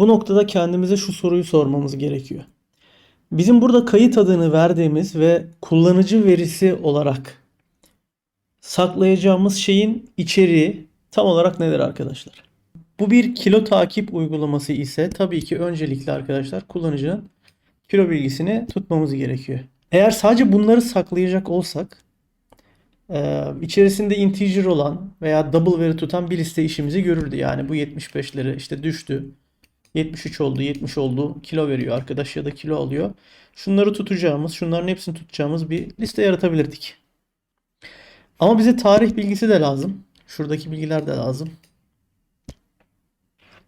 Bu noktada kendimize şu soruyu sormamız gerekiyor. Bizim burada kayıt adını verdiğimiz ve kullanıcı verisi olarak saklayacağımız şeyin içeriği tam olarak nedir arkadaşlar? Bu bir kilo takip uygulaması ise tabii ki öncelikle arkadaşlar kullanıcının kilo bilgisini tutmamız gerekiyor. Eğer sadece bunları saklayacak olsak e, içerisinde integer olan veya double veri tutan bir liste işimizi görürdü. Yani bu 75'leri işte düştü. 73 oldu, 70 oldu. Kilo veriyor arkadaş ya da kilo alıyor. Şunları tutacağımız, şunların hepsini tutacağımız bir liste yaratabilirdik. Ama bize tarih bilgisi de lazım. Şuradaki bilgiler de lazım.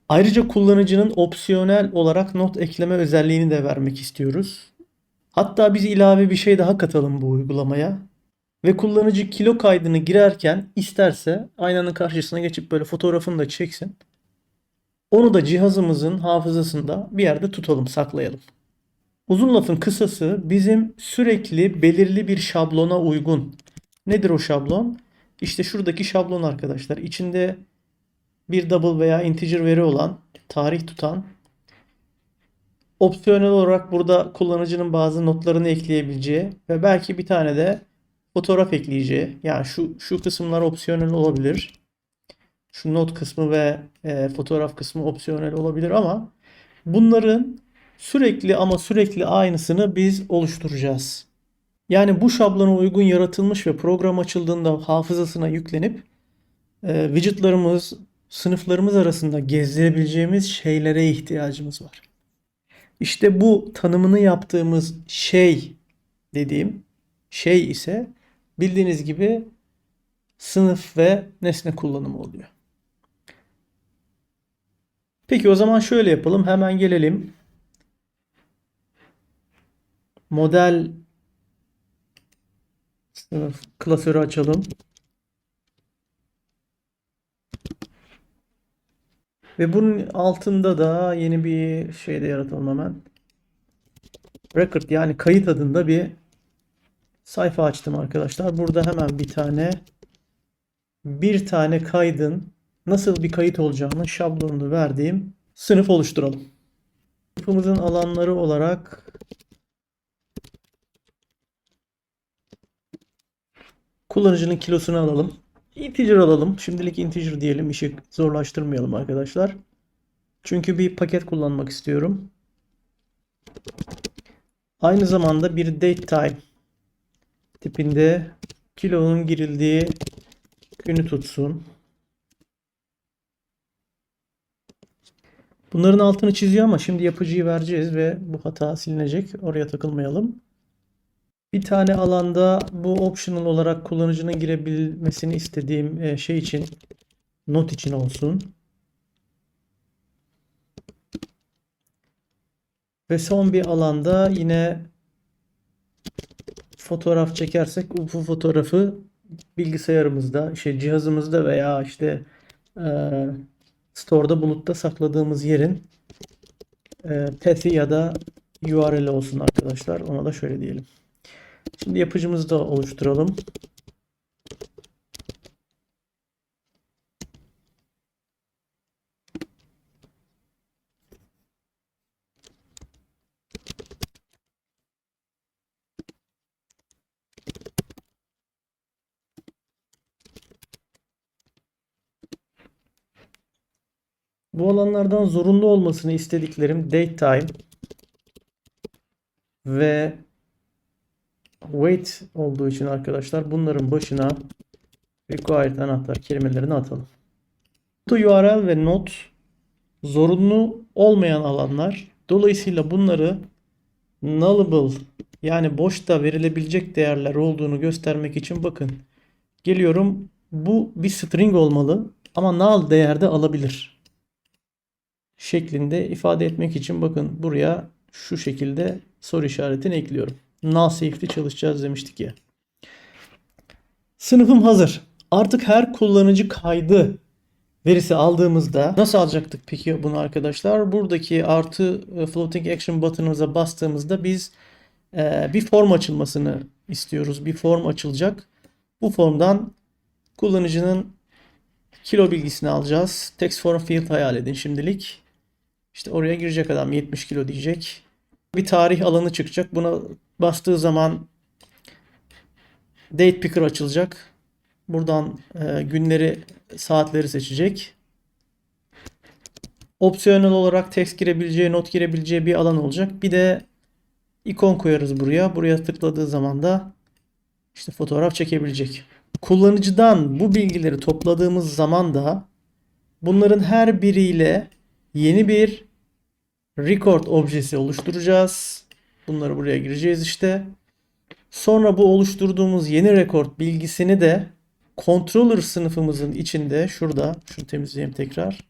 Ayrıca kullanıcının opsiyonel olarak not ekleme özelliğini de vermek istiyoruz. Hatta biz ilave bir şey daha katalım bu uygulamaya. Ve kullanıcı kilo kaydını girerken isterse aynanın karşısına geçip böyle fotoğrafını da çeksin. Onu da cihazımızın hafızasında bir yerde tutalım, saklayalım. Uzun lafın kısası bizim sürekli belirli bir şablona uygun. Nedir o şablon? İşte şuradaki şablon arkadaşlar. İçinde bir double veya integer veri olan, tarih tutan, opsiyonel olarak burada kullanıcının bazı notlarını ekleyebileceği ve belki bir tane de fotoğraf ekleyeceği. Yani şu şu kısımlar opsiyonel olabilir. Şu not kısmı ve e, fotoğraf kısmı opsiyonel olabilir ama bunların sürekli ama sürekli aynısını biz oluşturacağız. Yani bu şablona uygun yaratılmış ve program açıldığında hafızasına yüklenip e, widgetlarımız, sınıflarımız arasında gezdirebileceğimiz şeylere ihtiyacımız var. İşte bu tanımını yaptığımız şey dediğim şey ise bildiğiniz gibi sınıf ve nesne kullanımı oluyor. Peki o zaman şöyle yapalım. Hemen gelelim. Model sınıf klasörü açalım. Ve bunun altında da yeni bir şey de yaratalım hemen. Record yani kayıt adında bir sayfa açtım arkadaşlar. Burada hemen bir tane bir tane kaydın nasıl bir kayıt olacağını şablonunu verdiğim sınıf oluşturalım. Sınıfımızın alanları olarak kullanıcının kilosunu alalım. Integer alalım. Şimdilik integer diyelim. İşi zorlaştırmayalım arkadaşlar. Çünkü bir paket kullanmak istiyorum. Aynı zamanda bir datetime tipinde kilonun girildiği günü tutsun. Bunların altını çiziyor ama şimdi yapıcıyı vereceğiz ve bu hata silinecek. Oraya takılmayalım. Bir tane alanda bu optional olarak kullanıcının girebilmesini istediğim e, şey için not için olsun. Ve son bir alanda yine fotoğraf çekersek bu fotoğrafı bilgisayarımızda, şey cihazımızda veya işte e, store'da bulutta sakladığımız yerin e, path'i ya da URL olsun arkadaşlar. Ona da şöyle diyelim. Şimdi yapıcımızı da oluşturalım. Bu alanlardan zorunlu olmasını istediklerim datetime ve wait olduğu için arkadaşlar bunların başına required anahtar kelimelerini atalım. URL ve not zorunlu olmayan alanlar. Dolayısıyla bunları nullable yani boşta verilebilecek değerler olduğunu göstermek için bakın. Geliyorum. Bu bir string olmalı ama null değerde alabilir. Şeklinde ifade etmek için bakın buraya şu şekilde soru işaretini ekliyorum null çalışacağız demiştik ya. Sınıfım hazır. Artık her kullanıcı kaydı verisi aldığımızda nasıl alacaktık peki bunu arkadaşlar? Buradaki artı e, floating action button'ımıza bastığımızda biz e, bir form açılmasını istiyoruz. Bir form açılacak. Bu formdan kullanıcının kilo bilgisini alacağız. Text form field hayal edin şimdilik. İşte oraya girecek adam 70 kilo diyecek. Bir tarih alanı çıkacak. Buna bastığı zaman date picker açılacak. Buradan e, günleri, saatleri seçecek. Opsiyonel olarak text girebileceği, not girebileceği bir alan olacak. Bir de ikon koyarız buraya. Buraya tıkladığı zaman da işte fotoğraf çekebilecek. Kullanıcıdan bu bilgileri topladığımız zaman da bunların her biriyle yeni bir record objesi oluşturacağız. Bunları buraya gireceğiz işte. Sonra bu oluşturduğumuz yeni rekord bilgisini de controller sınıfımızın içinde şurada şunu temizleyeyim tekrar.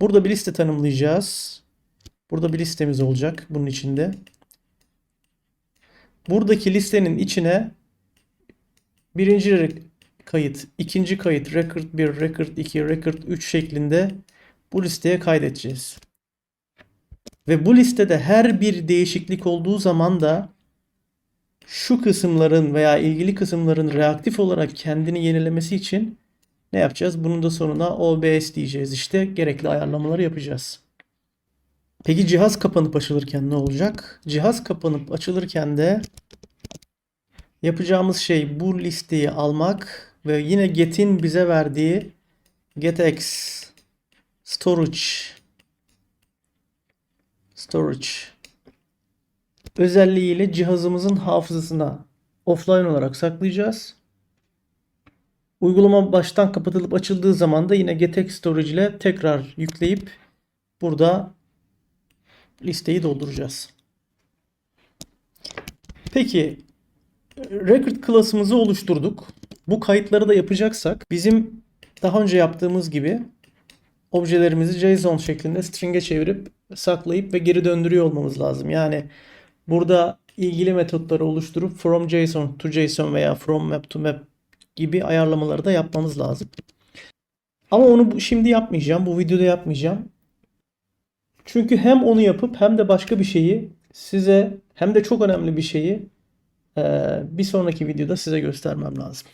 Burada bir liste tanımlayacağız. Burada bir listemiz olacak bunun içinde. Buradaki listenin içine birinci kayıt, ikinci kayıt, record 1, record 2, record 3 şeklinde bu listeye kaydedeceğiz. Ve bu listede her bir değişiklik olduğu zaman da şu kısımların veya ilgili kısımların reaktif olarak kendini yenilemesi için ne yapacağız? Bunun da sonuna OBS diyeceğiz işte. Gerekli ayarlamaları yapacağız. Peki cihaz kapanıp açılırken ne olacak? Cihaz kapanıp açılırken de yapacağımız şey bu listeyi almak ve yine get'in bize verdiği getx storage storage özelliğiyle cihazımızın hafızasına offline olarak saklayacağız. Uygulama baştan kapatılıp açıldığı zaman da yine getx storage ile tekrar yükleyip burada listeyi dolduracağız. Peki record class'ımızı oluşturduk. Bu kayıtları da yapacaksak bizim daha önce yaptığımız gibi objelerimizi JSON şeklinde string'e çevirip saklayıp ve geri döndürüyor olmamız lazım. Yani burada ilgili metotları oluşturup from JSON to JSON veya from map to map gibi ayarlamaları da yapmamız lazım. Ama onu şimdi yapmayacağım. Bu videoda yapmayacağım. Çünkü hem onu yapıp hem de başka bir şeyi size hem de çok önemli bir şeyi bir sonraki videoda size göstermem lazım.